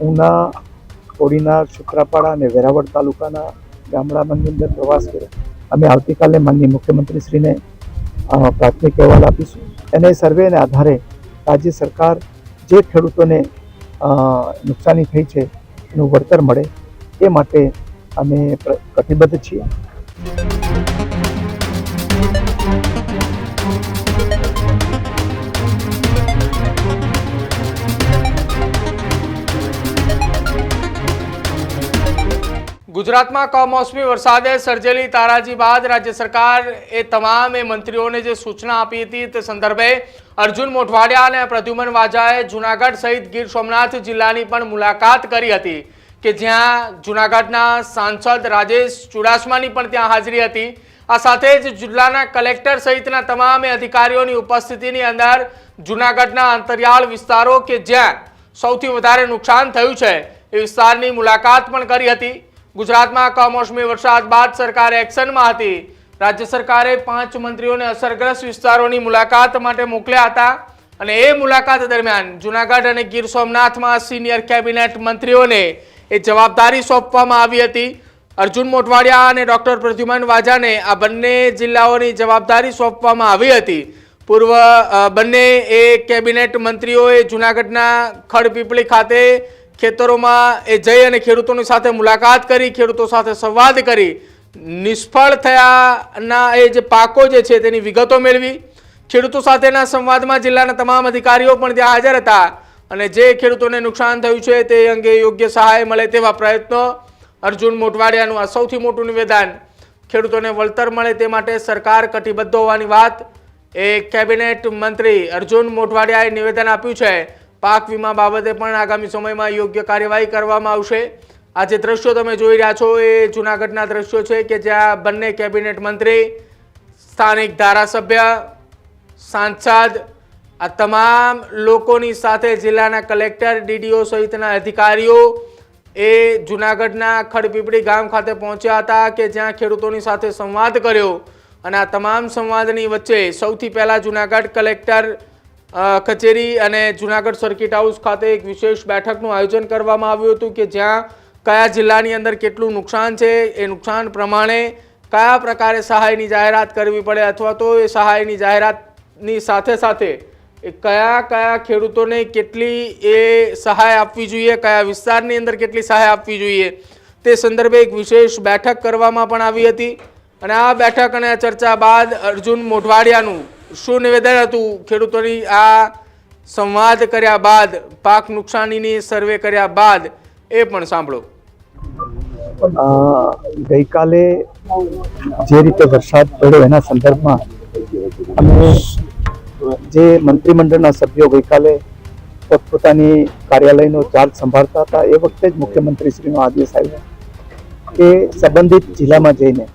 ઉના, કોડીનાર સુત્રાપાડા અને વેરાવળ તાલુકાના ગામડામાંની અંદર પ્રવાસ કર્યો. અમે આવતીકાલે માનનીય મુખ્યમંત્રીશ્રીને પ્રાથમિક અહેવાલ આપીશું. અને સર્વેને આધારે રાજ્ય સરકાર જે ખેડૂતોને નુકસાની થઈ છે, એનું વળતર મળે, એ માટે અમે કટિબદ્ધ છીએ. ગુજરાતમાં કમોસમી વરસાદે સર્જેલી તારાજી બાદ રાજ્ય સરકાર એ તમામ મંત્રીઓને જે સૂચના આપી હતી તે સંદર્ભે અર્જુન મોઢવાડિયા અને પ્રદ્યુમન વાજાએ જુનાગઢ સહિત ગીર સોમનાથ જિલ્લાની પણ મુલાકાત કરી હતી કે જ્યાં જુનાગઢના સાંસદ રાજેશ ચુડાસમાની પણ ત્યાં હાજરી હતી. આ સાથે જ જિલ્લાના કલેક્ટર સહિતના તમામ અધિકારીઓની ઉપસ્થિતિની અંદર જુનાગઢના અંતરિયાળ વિસ્તારો કે જ્યાં સૌથી વધારે નુકસાન થયું છે એ વિસ્તારની મુલાકાત પણ કરી હતી. ગુજરાતમાં કમોસમી વરસાદ બાદ સરકાર એક્શનમાં હતી. રાજ્ય સરકારે પાંચ મંત્રીઓને અસરગ્રસ્ત વિસ્તારોની મુલાકાત માટે મોકલ્યા હતા અને એ મુલાકાત દરમિયાન જુનાગઢ અને ગીર સોમનાથમાં સિનિયર કેબિનેટ મંત્રીઓને એ જવાબદારી સોંપવામાં આવી હતી. અર્જુન મોટવાડિયા અને ડોક્ટર પ્રદ્યુમન વાજાને આ બંને જિલ્લાઓની જવાબદારી સોંપવામાં આવી હતી. પૂર્વ બંને એ કેબિનેટ મંત્રીઓએ જુનાગઢના ખડપીપળી ખાતે ખેતરોમાં એ જઈ અને ખેડૂતોની સાથે મુલાકાત કરી, ખેડૂતો સાથે સંવાદ કરી, નિષ્ફળ થયાના એ જે પાકો જે છે તેની વિગતો મેળવી. ખેડૂતો સાથેના સંવાદમાં જિલ્લાના તમામ અધિકારીઓ પણ ત્યાં હાજર હતા અને જે ખેડૂતોને નુકસાન થયું છે તે અંગે યોગ્ય સહાય મળે તેવા પ્રયત્નો અર્જુન મોટવાડિયાનું આ સૌથી મોટું નિવેદન. ખેડૂતોને વળતર મળે તે માટે સરકાર કટિબદ્ધ હોવાની વાત. એ કેબિનેટ મંત્રી અર્જુન મોટવાડિયાએ નિવેદન આપ્યું છે. પાક વીમા બાબતે પણ આગામી સમયમાં યોગ્ય કાર્યવાહી કરવામાં આવશે. આ જે દ્રશ્યો તમે જોઈ રહ્યા છો એ જૂનાગઢના દ્રશ્યો છે કે જ્યાં બંને કેબિનેટ મંત્રી, સ્થાનિક ધારાસભ્ય, સાંસદ, આ તમામ લોકોની સાથે જિલ્લાના કલેક્ટર, ડીડીઓ સહિતના અધિકારીઓ એ જુનાગઢના ખડપીપળી ગામ ખાતે પહોંચ્યા હતા કે જ્યાં ખેડૂતોની સાથે સંવાદ કર્યો. અને આ તમામ સંવાદની વચ્ચે સૌથી પહેલાં જુનાગઢ કલેક્ટર કચેરી અને જુનાગઢ સર્કિટ હાઉસ ખાતે એક વિશેષ બેઠકનું આયોજન કરવામાં આવ્યું હતું કે જ્યાં કયા જિલ્લાની અંદર કેટલું નુકસાન છે, એ નુકસાન પ્રમાણે કયા પ્રકારે સહાયની જાહેરાત કરવી પડે અથવા તો એ સહાયની જાહેરાતની સાથે સાથે એ કયા કયા ખેડૂતોને કેટલી એ સહાય આપવી જોઈએ, કયા વિસ્તારની અંદર કેટલી સહાય આપવી જોઈએ, તે સંદર્ભે એક વિશેષ બેઠક કરવામાં પણ આવી હતી. અને આ બેઠક અને આ ચર્ચા બાદ અર્જુન મોઢવાડિયાનું શું નિવેદન હતું? ખેડૂતોની આ સંવાદ કર્યા બાદ, પાક નુકસાનીની સર્વે કર્યા બાદ એ પણ સાંભળો. ગઈકાલે જે રીતે વરસાદ પડ્યો એના સંદર્ભમાં અમે જે મંત્રીમંડળના સભ્યો ગઈકાલે પોતપોતાની કાર્યાલયનો ચાર્જ સંભાળતા હતા, એ વખતે જ મુખ્યમંત્રીશ્રીનો આદેશ આવ્યો કે સંબંધિત જિલ્લામાં જઈને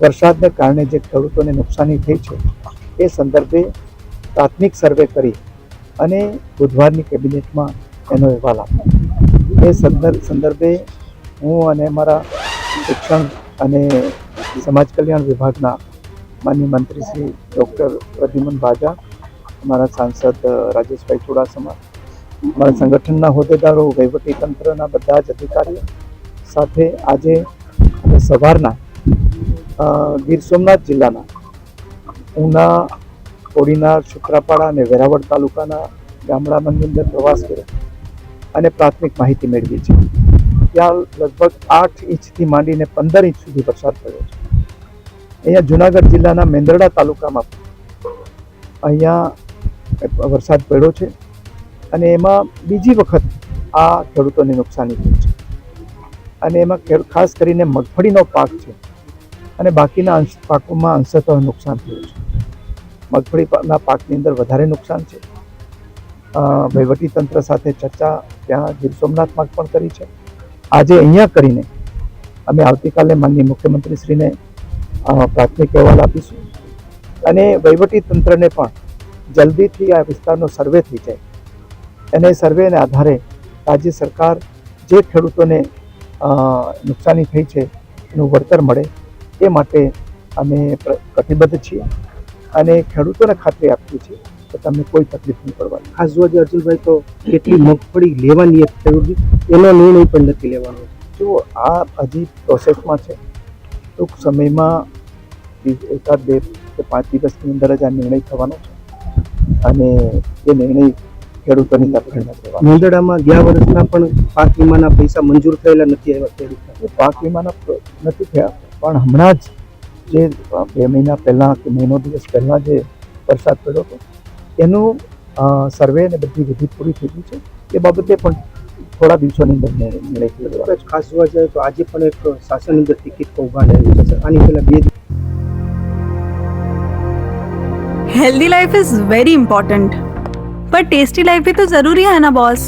વરસાદને કારણે જે ખેડૂતોને નુકસાની થઈ છે એ સંદર્ભે પ્રાથમિક સર્વે કરી અને બુધવારની કેબિનેટમાં એનો અહેવાલ આપ્યો. એ સંદર્ભ હું અને મારા શિક્ષણ અને સમાજ કલ્યાણ વિભાગના માન્ય મંત્રી શ્રી ડૉક્ટર પ્રદ્યુમન બાજા, અમારા સાંસદ રાજેશભાઈ ચુડાસમા, અમારા સંગઠનના હોદ્દેદારો, વહીવટીતંત્રના બધા જ અધિકારીઓ સાથે આજે સવારના ગીર સોમનાથ જિલ્લાના ઉના, કોડીનાર, શુક્રાપાડા અને વેરાવળ તાલુકાના ગામડામાંની અંદર પ્રવાસ કર્યો અને પ્રાથમિક માહિતી મેળવી છે. ત્યાં લગભગ આઠ ઇંચથી માંડીને પંદર ઇંચ સુધી વરસાદ પડ્યો છે. અહીંયા જુનાગઢ જિલ્લાના મેંદરડા તાલુકામાં અહીંયા વરસાદ પડ્યો છે અને એમાં બીજી વખત આ ખેડૂતોને નુકસાની થઈ છે. અને એમાં ખાસ કરીને મગફળીનો પાક છે અને બાકીના અંશ, પાકોમાં અંશતઃ નુકસાન થયું છે. મગફળી પાકના અંદર વધારે નુકસાન છે. વહીવટીતંત્ર સાથે ચર્ચા ત્યાં ગીર સોમનાથમાં પણ કરી છે. આજે અહીંયા કરીને અમે આવતીકાલે માનનીય મુખ્યમંત્રીશ્રીને પ્રાથમિક અહેવાલ આપીશું. અને વહીવટીતંત્રને પણ જલ્દીથી આ વિસ્તારનો સર્વે થઈ જાય. અને સર્વેને આધારે રાજ્ય સરકાર જે ખેડૂતોને નુકસાની થઈ છે એનું વળતર મળે એ માટે અમે કટિબદ્ધ છીએ. અને ખેડૂતોને ખાતરી આપીએ છીએ તો તમને કોઈ તકલીફ નહીં પડવાની. ખાસ જોવા જઈએ અર્જુનભાઈ તો કેટલી મગફળી લેવાની એક જરૂરી એનો નિર્ણય પણ નથી લેવાનો. જો આ હજી પ્રોસેસમાં છે ટૂંક સમયમાં એકાદ બે કે પાંચ દિવસની અંદર જ આ નિર્ણય થવાનો છે. અને એ નિર્ણય ખેડૂતોની તરફેણમાં લેવાનો મુંદડામાં ગયા વર્ષના પણ પાક વીમાના પૈસા મંજૂર થયેલા નથી આવ્યા ખેડૂતને. પાક વીમાના નથી થયા પણ હમણાં જ જે અ, બે મહિના પહેલાં કે મહિનો દિવસ પહેલાં જે વરસાદ પડ્યો હતો એનું અ, સર્વે અને બધી વિધિ પૂરી થઈ ગઈ છે એ બાબતે પણ થોડા દિવસોની અંદર નિર્ણય નિર્ણય થઈ જવાનો કદાચ ખાસ જોવા જાય તો આજે પણ એક શાસન અંદર ટિકિટ કૌભાંડ આવ્યું છે સર આની પહેલા બે healthy life is very important पर टेस्टी लाइफ भी तो जरूरी है ना बॉस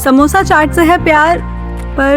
समोसा चाट से है प्यार पर